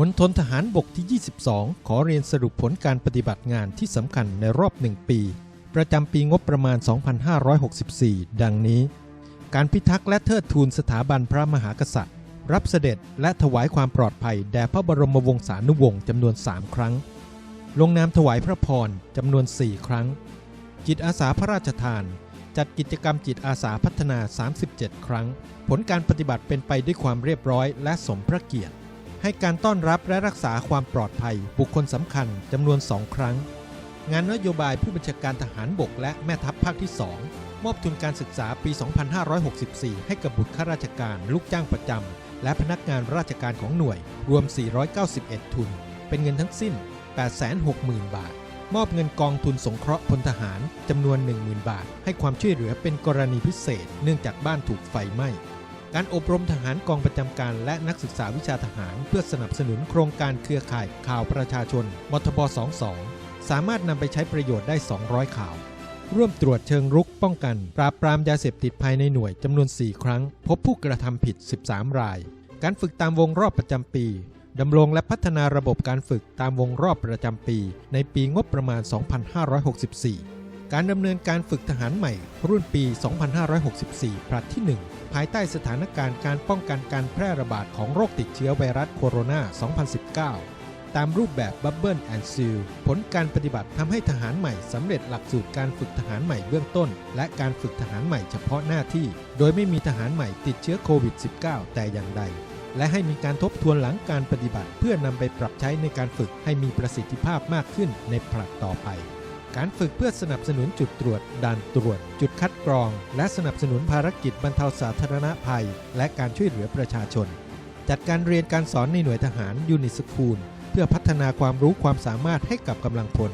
มณฑลทหารบกที่ 22 ขอเรียนสรุปผลการปฏิบัติงานที่สำคัญในรอบหนึ่งปี ประจำปีงบประมาณ 2564 ดังนี้ การพิทักษ์และเทิดทูนสถาบันพระมหากษัตริย์ รับเสด็จและถวายความปลอดภัยแด่พระบรมวงศานุวงศ์จำนวน 3 ครั้ง ลงนามถวายพระพรจำนวน 4 ครั้ง จิตอาสาพระราชทาน จัดกิจกรรมจิตอาสาพัฒนา 37 ครั้ง ผลการปฏิบัติเป็นไปด้วยความเรียบร้อยและสมพระเกียรติ ให้การต้อนรับและรักษาความปลอดภัย บุคคลสำคัญจำนวน 2 ครั้ง งานนโยบายผู้บัญชาการทหารบกและแม่ทัพภาคที่ 2 มอบทุนการศึกษาปี 2564 ให้กับบุตรข้าราชการ ลูกจ้างประจำ และพนักงานราชการของหน่วย รวม 491 ทุน เป็นเงินทั้งสิ้น 860,000 บาท มอบเงินกองทุนสงเคราะห์พลทหารจำนวน 10,000 บาท ให้ความช่วยเหลือเป็นกรณีพิเศษ เนื่องจากบ้านถูกไฟไหม้ การอบรมทหารกองประจำการและนักศึกษาวิชาทหาร เพื่อสนับสนุนโครงการเครือข่ายข่าวประชาชน มทบ 22 สามารถนำไปใช้ประโยชน์ได้ 200 ข่าว ร่วมตรวจเชิงรุกป้องกัน ปราบปรามยาเสพติดภายในหน่วยจำนวน 4 ครั้ง พบผู้กระทำผิด 13 ราย การฝึกตามวงรอบประจำปีดำรงและพัฒนาระบบการฝึกตามวงรอบประจำปี ในปีงบประมาณ 2564 การดำเนินการฝึกทหารใหม่รุ่นปี 2564 ผลัดที่ 1 ภายใต้สถานการณ์การป้องกันการแพร่ระบาดของโรคติดเชื้อไวรัสโคโรนา 2019 ตามรูปแบบบับเบิลแอนด์ซิลผลการปฏิบัติทำให้ทหารใหม่สำเร็จหลักสูตรการฝึกทหารใหม่เบื้องต้น และการฝึกทหารใหม่เฉพาะหน้าที่ โดยไม่มีทหารใหม่ติดเชื้อโควิด -19 แต่อย่างใดและให้มีการทบทวนหลังการปฏิบัติ เพื่อนำไปปรับใช้ในการฝึกให้มีประสิทธิภาพมากขึ้นในผลัดต่อไป การฝึกเพื่อสนับสนุนจุดตรวจ ด่านตรวจ จุดคัดกรอง และสนับสนุนภารกิจบรรเทาสาธารณภัย และการช่วยเหลือประชาชน จัดการเรียนการสอนในหน่วยทหารยูนิสคูล เพื่อพัฒนาความรู้ความสามารถให้กับกำลังพล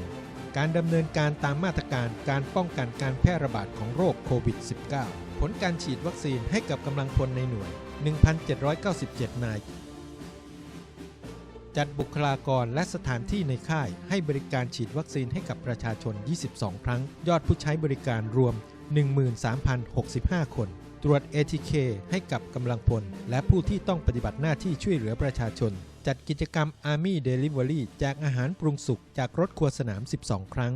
การดำเนินการตามมาตรการการป้องกันการแพร่ระบาดของโรคโควิด -19 ผลการฉีดวัคซีนให้กับกำลังพลในหน่วย 1,797 นาย จัดบุคลากรและสถานที่ในค่ายให้บริการฉีดวัคซีนให้กับประชาชน 22 ครั้ง ยอดผู้ใช้บริการรวม 13,065 คน ตรวจ ATK ให้กับกำลังพล และผู้ที่ต้องปฏิบัติหน้าที่ช่วยเหลือประชาชน จัดกิจกรรม Army Delivery แจกอาหารปรุงสุกจากรถครัวสนาม 12 ครั้ง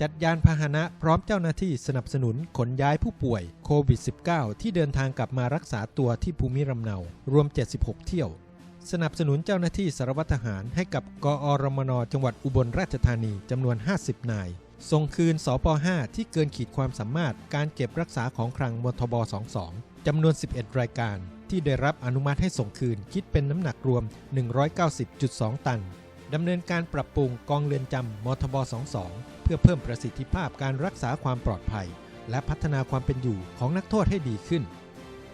จัดยานพาหนะพร้อมเจ้าหน้าที่สนับสนุนขนย้ายผู้ป่วยโควิด -19 ที่เดินทางกลับมารักษาตัวที่ภูมิลำเนา รวม 76 เที่ยว สนับสนุนเจ้าหน้าที่สารวัตรทหารให้กับกอรมนจังหวัดอุบลราชธานีจำนวน 50 นาย ส่งคืนสป5ที่เกินขีดความสามารถการเก็บรักษาของคลังมทบ 22จำนวน 11 รายการ ที่ได้รับอนุมัติให้ส่งคืนคิดเป็นน้ำหนักรวม 190.2 ตันดำเนินการปรับปรุงกองเรือนจำมทบ 22 เพื่อเพิ่มประสิทธิภาพการรักษาความปลอดภัย และพัฒนาความเป็นอยู่ของนักโทษให้ดีขึ้น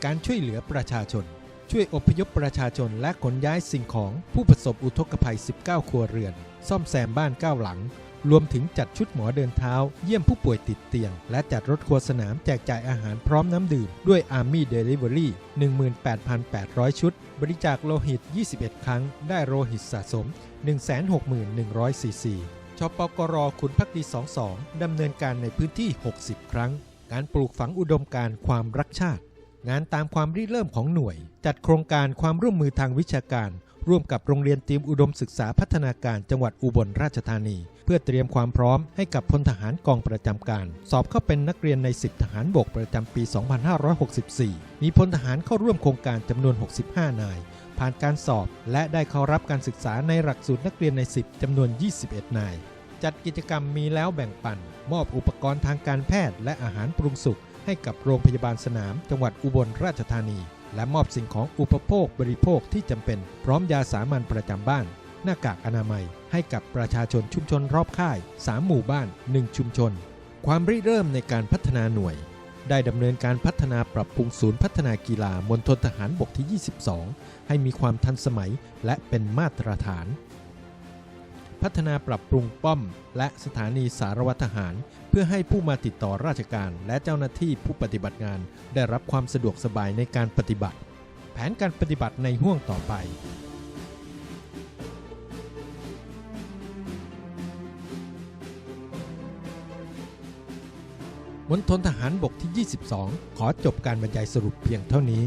การช่วยเหลือประชาชน ช่วยอพยพประชาชนและขนย้ายสิ่งของผู้ประสบอุทกภัย 19 ครัวเรือน ซ่อมแซมบ้าน 9 หลัง รวมถึงจัดชุดหมอเดินเท้า เยี่ยมผู้ป่วยติดเตียง และจัดรถครัวสนามแจกจ่ายอาหารพร้อมน้ำดื่ม ด้วย Army Delivery 18,800 ชุด บริจาคโลหิต 21 ครั้ง ได้โลหิตสะสม 161,100ซีซีชปกรขุนพักดี 22 ดำเนินการในพื้นที่ 60 ครั้ง การปลูกฝังอุดมการความรักชาติ งานตามความริเริ่มของหน่วย จัดโครงการความร่วมมือทางวิชาการ ร่วมกับโรงเรียนเตรียมอุดมศึกษาพัฒนาการจังหวัดอุบลราชธานี เพื่อเตรียมความพร้อมให้กับพลทหารกองประจำการ สอบเข้าเป็นนักเรียนในสิบทหารบกประจำปี 2564 มีพลทหารเข้าร่วมโครงการจำนวน 65 นาย ผ่านการสอบ และได้เข้ารับการศึกษาในหลักสูตรนักเรียนใน 10จำนวน 21 นาย จัดกิจกรรมมีแล้วแบ่งปัน มอบอุปกรณ์ทางการแพทย์และอาหารปรุงสุก ให้กับโรงพยาบาลสนาม จังหวัดอุบลราชธานี และมอบสิ่งของอุปโภคบริโภคที่จำเป็น พร้อมยาสามัญประจำบ้าน หน้ากากอนามัย ให้กับประชาชนชุมชนรอบค่าย 3 หมู่บ้าน 1 ชุมชน ความริเริ่มในการพัฒนาหน่วย ได้ดำเนินการพัฒนาปรับปรุงศูนย์พัฒนากีฬามณฑลทหารบกที่ 22 ให้มีความทันสมัยและเป็นมาตรฐาน พัฒนาปรับปรุงป้อม และสถานีสารวัตรทหาร เพื่อให้ผู้มาติดต่อราชการและเจ้าหน้าที่ผู้ปฏิบัติงาน ได้รับความสะดวกสบายในการปฏิบัติ แผนการปฏิบัติในห่วงต่อไป มณฑลทหารบกที่ 22 ขอจบการบรรยายสรุปเพียงเท่านี้